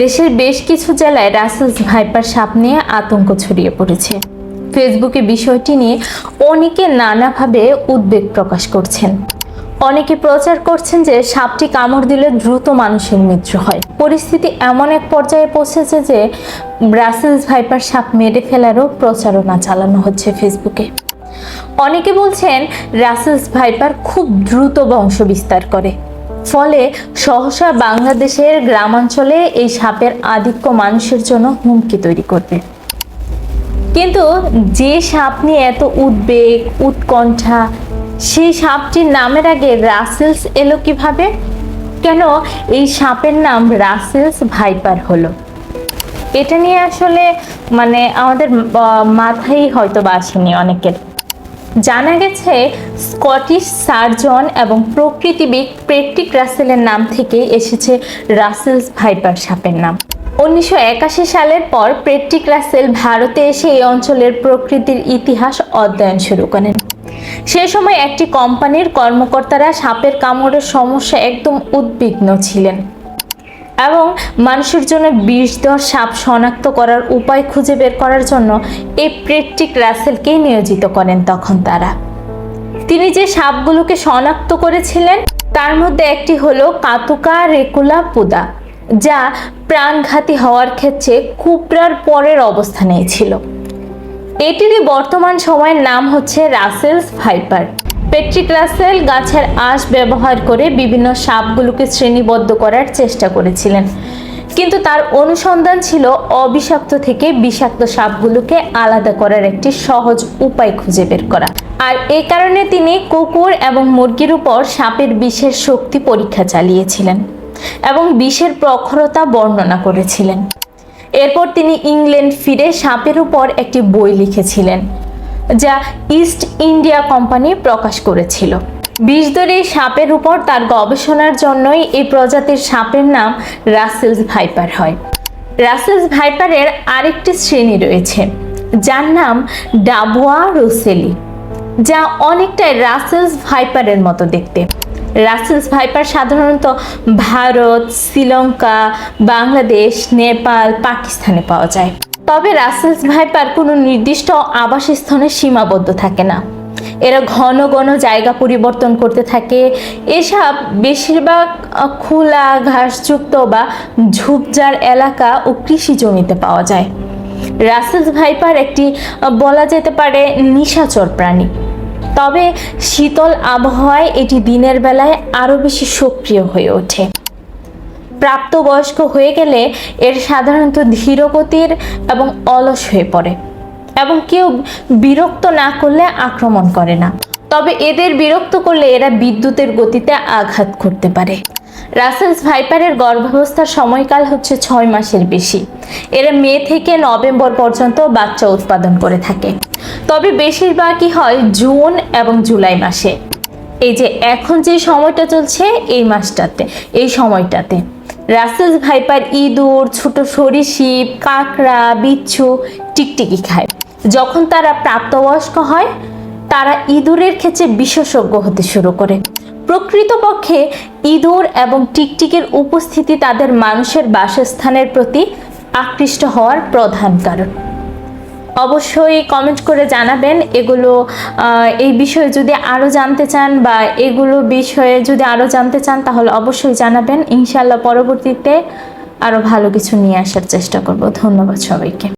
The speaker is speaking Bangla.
দেশের বেশ কিছু জেলায় রাসেলস ভাইপার সাপ নিয়ে আতঙ্ক ছড়িয়ে পড়েছে। ফেসবুকে বিষয়টি নিয়ে অনেকে নানাভাবে উদ্বেগ প্রকাশ করছেন। অনেকে প্রচার করছেন যে সাপটি কামড় দিলে দ্রুত মানুষের মৃত্যু হয়। পরিস্থিতি এমন এক পর্যায়ে পৌঁছেছে যে ব্রাসেলস ভাইপার সাপ মেরে ফেলারও প্রচারণা চালানো হচ্ছে ফেসবুকে। অনেকে বলছেন রাসেলস ভাইপার খুব দ্রুত বংশ বিস্তার করে। ফলে সহসা বাংলাদেশের গ্রামাঞ্চলে এই সাপের আধিক্য মানুষের জন্য হুমকি তৈরি করবে। কিন্তু যে সাপ নিয়ে এত উদ্বেগ, উৎকণ্ঠা, সেই সাপটির নামের আগে রাসেলস এলো কীভাবে? কেন এই সাপের নাম রাসেলস ভাইপার হলো? এটা নিয়ে আসলে মানে আমাদের মাথায় হয়তো বা আসেনি অনেকের। জানা গেছে, স্কটিশ সার্জন এবং প্রকৃতিবিদ প্রেট্রিক রাসেলের নাম থেকে এসেছে রাসেলস ভাইপার সাপের নাম। উনিশশো একাশি সালের পর প্রেট্রিক রাসেল ভারতে এসে এই অঞ্চলের প্রকৃতির ইতিহাস অধ্যয়ন শুরু করেন। সে সময় একটি কোম্পানির কর্মকর্তারা সাপের কামড়ের সমস্যা একদম উদ্বিগ্ন ছিলেন। এবং মানুষের জন্য বিষধর সাপ শনাক্ত করার উপায় খুঁজে বের করার জন্য এই প্রেট্রিক রাসেলকেই নিয়োজিত করেন তখন তারা। তিনি যে সাপগুলোকে শনাক্ত করেছিলেন, তার মধ্যে একটি হলো কাতুকা রেকুলা পুদা, যা প্রাণঘাতী হওয়ার ক্ষেত্রে কুপড়ার পরের অবস্থানেই ছিল। এটিরই বর্তমান সময়ের নাম হচ্ছে রাসেলস ভাইপার। পেট্রিক রাসেল গাছের আঁশ ব্যবহার করে বিভিন্ন সাপগুলোকে শ্রেণীবদ্ধ করার চেষ্টা করেছিলেন। কিন্তু তার অনুসন্ধান ছিল অবিষাক্ত থেকে বিষাক্ত সাপগুলোকে আলাদা করার একটি সহজ উপায় খুঁজে বের করা। আর এই কারণে তিনি কুকুর এবং মুরগির উপর সাপের বিষের শক্তি পরীক্ষা চালিয়েছিলেন এবং বিষের প্রখরতা বর্ণনা করেছিলেন। এরপর তিনি ইংল্যান্ড ফিরে সাপের উপর একটি বই লিখেছিলেন। যা ইস্ট ইন্ডিয়া কোম্পানি প্রকাশ করেছিল। বিষধরে এই সাপের উপর তার গবেষণার জন্যই এই প্রজাতির সাপের নাম রাসেলস ভাইপার হয়। রাসেলস ভাইপারের আরেকটি শ্রেণি রয়েছে, যার নাম ডাবুয়া রোসেলি যা অনেকটাই রাসেলস ভাইপারের মতো দেখতে। রাসেলস ভাইপার সাধারণত ভারত, শ্রীলঙ্কা, বাংলাদেশ, নেপাল, পাকিস্তানে পাওয়া যায়। তবে রাসেলস ভাইপার কোনো নির্দিষ্ট আবাসস্থলে সীমাবদ্ধ থাকে না। এরা ঘন ঘন জায়গা পরিবর্তন করতে থাকে। এসব বেশিরভাগ খোলা, ঘাসযুক্ত বা ঝুপঝাড় এলাকা ও কৃষি জমিতে পাওয়া যায়। রাসেলস ভাইপার একটি, বলা যেতে পারে, নিশাচর প্রাণী। তবে শীতল আবহাওয়ায় এটি দিনের বেলায় আরও বেশি সক্রিয় হয়ে ওঠে। প্রাপ্তবয়স্ক হয়ে গেলে এর সাধারণত ধীরগতির এবং অলস হয়ে পড়ে এবং কেউ বিরক্ত না করলে আক্রমণ করে না। তবে এদের বিরক্ত করলে এরা বিদ্যুতের গতিতে আঘাত করতে পারে। রাসেলস ভাইপারের গর্ভাবস্থার সময়কাল হচ্ছে ছয় মাসের বেশি। এরা মে থেকে নভেম্বর পর্যন্ত বাচ্চা উৎপাদন করে থাকে। তবে বেশিরভাগই হয় জুন এবং জুলাই মাসে। এই যে এখন যে সময়টা চলছে এই মাসটাতে, এই সময়টাতে। রাসেলস ভাইপার ইঁদুর, ছোট সরীসৃপ কাঁকড়া, বিচ্ছু টিকটিকি খায়। যখন তারা প্রাপ্তবয়স্ক হয়, তারা ইঁদুরের ক্ষেত্রে বিশেষজ্ঞ হতে শুরু করে। প্রকৃতপক্ষে ইঁদুর এবং টিকটিকের উপস্থিতি তাদের মানুষের বাসস্থানের প্রতি আকৃষ্ট হওয়ার প্রধান কারণ। অবশ্যই কমেন্ট করে জানাবেন। এগুলো এই বিষয়ে যদি আরও জানতে চান বা এগুলো বিষয়ে যদি আরও জানতে চান, তাহলে অবশ্যই জানাবেন। ইনশাল্লাহ পরবর্তীতে আরও ভালো কিছু নিয়ে আসার চেষ্টা করব। ধন্যবাদ সবাইকে।